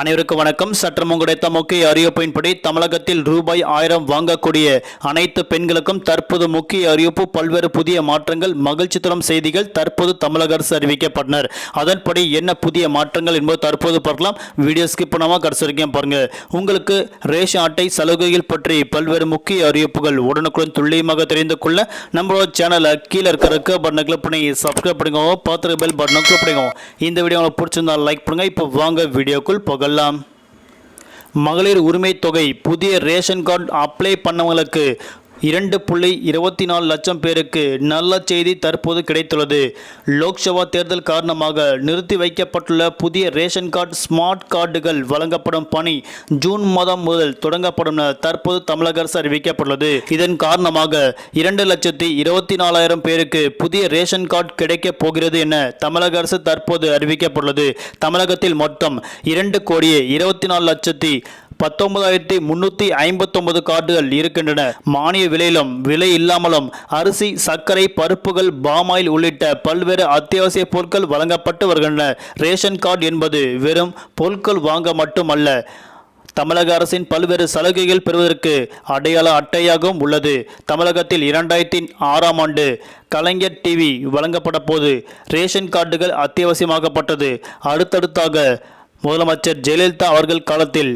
அனைவருக்கும் வணக்கம். சற்றம் கிடைத்த முக்கிய அறிவிப்பின்படி தமிழகத்தில் ரூபாய் ஆயிரம் வாங்கக்கூடிய அனைத்து பெண்களுக்கும் தற்போது முக்கிய அறிவிப்பு பல்வேறு புதிய மாற்றங்கள் மகிழ்ச்சி தரும் செய்திகள் தற்போது தமிழக அரசு அறிவிக்கப்பட்டனர். அதன்படி என்ன புதிய மாற்றங்கள் என்பது தற்போது பார்க்கலாம். வீடியோ ஸ்கிப் பண்ணாமல் கடைசி வரைக்கும் பாருங்க. உங்களுக்கு ரேஷன் அட்டை சலுகைகள் பற்றி பல்வேறு முக்கிய அறிவிப்புகள் உடனுக்குடன் துல்லியமாக தெரிந்து கொள்ள நம்மளோட சேனலை கீழே இருக்கிற பட்டனை கிளிக் பண்ணி சப்ஸ்கிரைப் பண்ணிக்கோங்க. பார்த்துருக்க பெல் பட்டனை கிளிக் பண்ணிக்கோங்க. இந்த வீடியோ உங்களுக்கு பிடிச்சிருந்தா லைக் பண்ணுங்க. இப்போ வாங்க வீடியோக்குள் போகலாம் மகளிர் உரிமை தொகை புதிய ரேஷன் கார்டு அப்ளை பண்ணவங்களுக்கு இரண்டு புள்ளி இருபத்தி நாலு லட்சம் பேருக்கு நல்ல செய்தி தற்போது கிடைத்துள்ளது. லோக்சபா தேர்தல் காரணமாக நிறுத்தி வைக்கப்பட்டுள்ள புதிய ரேஷன் கார்டு ஸ்மார்ட் கார்டுகள் வழங்கப்படும் பணி ஜூன் மாதம் முதல் தொடங்கப்படும் என தற்போது தமிழக அரசு அறிவிக்கப்பட்டுள்ளது. இதன் காரணமாக இரண்டு லட்சத்தி இருபத்தி நாலாயிரம் பேருக்கு புதிய ரேஷன் கார்டு கிடைக்கப் போகிறது என தமிழக அரசு தற்போது அறிவிக்கப்பட்டுள்ளது. தமிழகத்தில் மொத்தம் இரண்டு கோடியே இருபத்தி நாலு லட்சத்தி பத்தொன்பதாயிரத்தி முன்னூற்றி ஐம்பத்தொன்பது கார்டுகள் இருக்கின்றன. மானிய விலையிலும் விலை இல்லாமலும் அரிசி சர்க்கரை பருப்புகள் பாமாயில் உள்ளிட்ட பல்வேறு அத்தியாவசிய பொருட்கள் வழங்கப்பட்டு வருகின்றன. ரேஷன் கார்டு என்பது வெறும் பொருட்கள் வாங்க மட்டுமல்ல தமிழக அரசின் பல்வேறு சலுகைகள் பெறுவதற்கு அடையாள அட்டையாகவும் உள்ளது. தமிழகத்தில் இரண்டாயிரத்தி ஆறாம் ஆண்டு கலைஞர் டிவி வழங்கப்பட்ட போது ரேஷன் கார்டுகள் அத்தியாவசியமாக்கப்பட்டது. அடுத்தடுத்தாக முதலமைச்சர் ஜெயலலிதா அவர்கள் காலத்தில்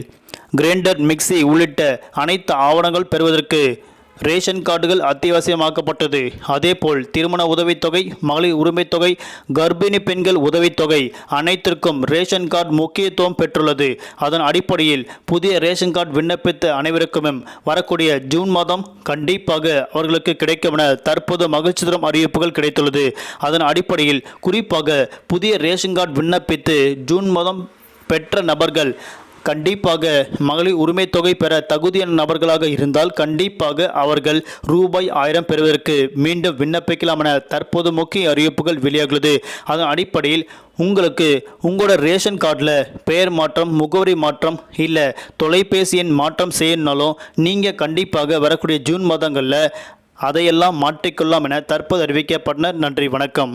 கிரைண்டர் மிக்சி உள்ளிட்ட அனைத்து ஆவணங்கள் பெறுவதற்கு ரேஷன் கார்டுகள் அத்தியாவசியமாக்கப்பட்டது. அதேபோல் திருமண உதவித்தொகை மகளிர் உரிமைத் தொகை கர்ப்பிணி பெண்கள் உதவித்தொகை அனைத்திற்கும் ரேஷன் கார்டு முக்கியத்துவம் பெற்றுள்ளது. அதன் அடிப்படையில் புதிய ரேஷன் கார்டு விண்ணப்பித்த அனைவருக்கும் வரக்கூடிய ஜூன் மாதம் கண்டிப்பாக அவர்களுக்கு கிடைக்கும் என தற்போது மகிழ்ச்சி தரும் அறிவிப்புகள் கிடைத்துள்ளது. அதன் அடிப்படையில் குறிப்பாக புதிய ரேஷன் கார்டு விண்ணப்பித்து ஜூன் மாதம் பெற்ற நபர்கள் கண்டிப்பாக மகளிர் உரிமை தொகை பெற தகுதியான நபர்களாக இருந்தால் கண்டிப்பாக அவர்கள் ரூபாய் ஆயிரம் பெறுவதற்கு மீண்டும் விண்ணப்பிக்கலாம் என தற்போது முக்கிய அறிவிப்புகள் வெளியாகுள்ளது அதன் அடிப்படையில் உங்களுக்கு உங்களோட ரேஷன் கார்டில் பெயர் மாற்றம் முகவரி மாற்றம் இல்லை தொலைபேசி எண் மாற்றம் செய்யணுனாலும் நீங்கள் கண்டிப்பாக வரக்கூடிய ஜூன் மாதங்களில் அதையெல்லாம் மாற்றிக்கொள்ளலாம் என தற்போது அறிவிக்கப்பட்டனர். நன்றி வணக்கம்.